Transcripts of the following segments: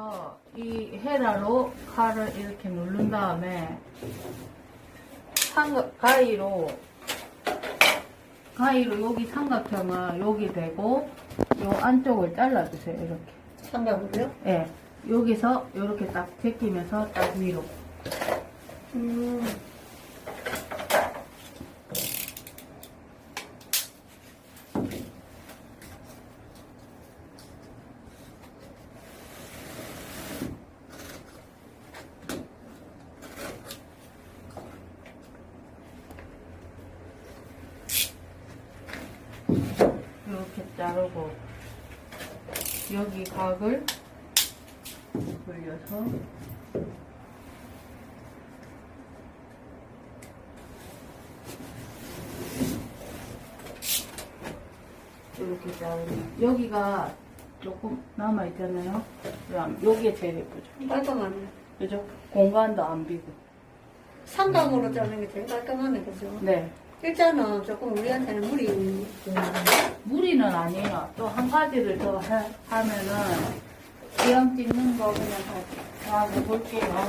여기서 이 헤라로 칼을 이렇게 누른 다음에 삼각, 가위로 가위로 여기 삼각형을 여기 대고 요 안쪽을 잘라주세요 이렇게 삼각으로요? 예 여기서 이렇게 딱 제끼면서 딱 위로 음. 이렇게 자르고 여기 각을 돌려서 이렇게 자르면 여기가 조금 남아 있잖아요. 그럼 여기에 제일 예쁘죠. 깔끔하네. 그죠? 공간도 안 비고. 삼각으로 자르는 게 제일 깔끔하네, 그죠? 네. 일자는 조금 우리한테는 무리 있는 무리는 아니에요. 또 한 가지를 더 하, 하면은 기형 찍는 거 그냥 다, 다 해볼게요.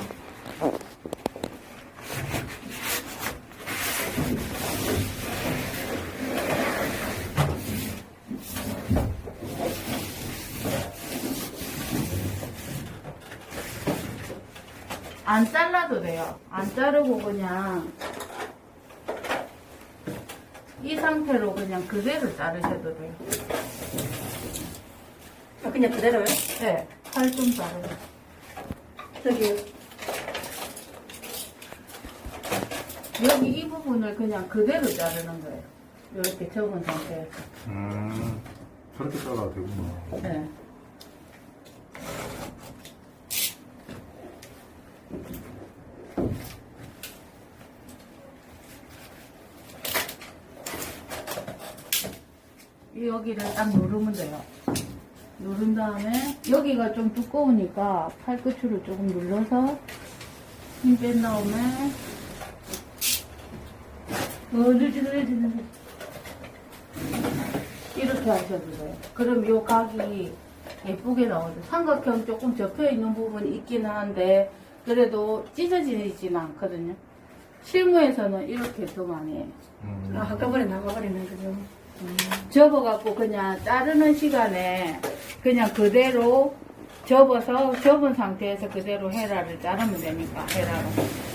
안 잘라도 돼요. 안 자르고 그냥 이 상태로 그냥 그대로 자르셔도 돼요. 아, 그냥 그대로요? 네, 팔좀 자르고. 저기, 여기 이 부분을 그냥 그대로 자르는 거예요. 이렇게 접은 상태에서. 음, 저렇게 잘라도 되구나. 네. 여기를 딱 누르면 돼요. 누른 다음에 여기가 좀 두꺼우니까 팔끝으로 조금 눌러서 힘 뺀 다음에 어, 늘지 늘지 늘지 이렇게 하셔도 돼요. 그럼 요 각이 예쁘게 나오죠. 삼각형 조금 접혀 있는 부분이 있긴 한데 그래도 찢어지지는 않거든요. 실무에서는 이렇게 더 많이 해요. 음, 아, 한꺼번에 나가버리네, 그죠? 접어갖고 그냥 자르는 시간에 그냥 그대로 접어서 접은 상태에서 그대로 헤라를 자르면 되니까 헤라로.